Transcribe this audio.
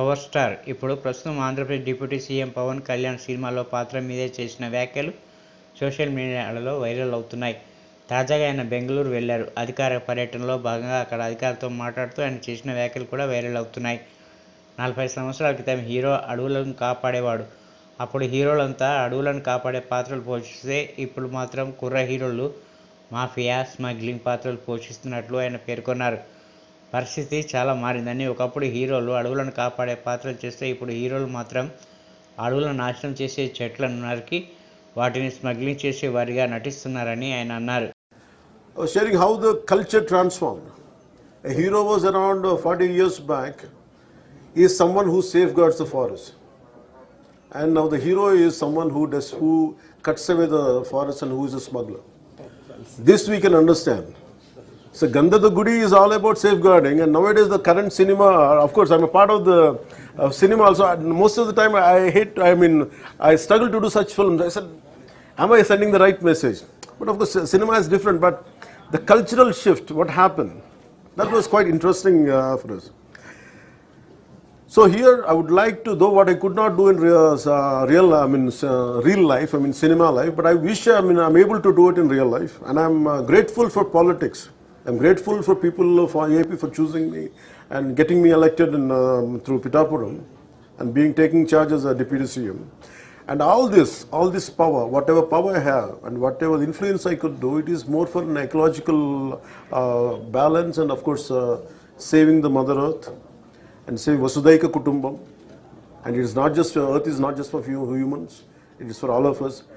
Power star. ఇప్పుడు ప్రస్తుతం Andhra Pradesh deputy CM Pawan Kalyan సినిమాలో పాత్ర మీదే చేసిన వ్యాఖ్యలు సోషల్ మీడియాలో వైరల్ అవుతున్నాయి. తాజాగా ఆయన బెంగళూరు వెళ్ళారు. అధికార పర్యటనలో భాగంగా అక్కడ అధికారులతో మాట్లాడుతూ ఆయన చేసిన వ్యాఖ్యలు కూడా వైరల్ అవుతున్నాయి. నలభై సంవత్సరాల క్రితం హీరో అడవులను కాపాడేవాడు. అప్పుడు హీరోలంతా అడవులను కాపాడే పాత్రలు పోషిస్తే ఇప్పుడు మాత్రం కుర్ర హీరోలు మాఫియా స్మగ్లింగ్ పాత్రలు పోషిస్తున్నట్లు ఆయన పేర్కొన్నారు. పరిస్థితి చాలా మారిందని ఒకప్పుడు హీరోలు అడవులను కాపాడే పాత్రలు చేస్తే ఇప్పుడు హీరోలు మాత్రం అడవులను నాశనం చేసే చెట్లను నరికి వాటిని స్మగ్లింగ్ చేసే వారిగా నటిస్తున్నారని ఆయన అన్నారు. Sharing how the culture transform hero was around forty years back is someone who safeguards the forest and now the hero is someone who does who cuts away the forest and who is a smuggler this we can understand So Gandha the Gudi is all about safeguarding, and nowadays the current cinema. Of course, I'm a part of the uh, cinema also. Most of the time, I hate. I mean, I struggle to do such films. I said, am I sending the right message? But of course, cinema is different. But the cultural shift, what happened, that was quite interesting uh, for us. So here, I would like to, though what I could not do in real, uh, real I mean, uh, real life, I mean, cinema life, but I wish, I mean, I'm able to do it in real life, and I'm uh, grateful for politics. I'm grateful for people for AP for choosing me and getting me elected in, um, through Pitapuram and being taking charge as a deputy CM. And all this, all this power, whatever power I have and whatever influence I could do, it is more for an ecological uh, balance and, of course, uh, saving the Mother Earth and saving Vasudaika Kutumbam. And it is not just, Earth is not just for few humans, it is for all of us.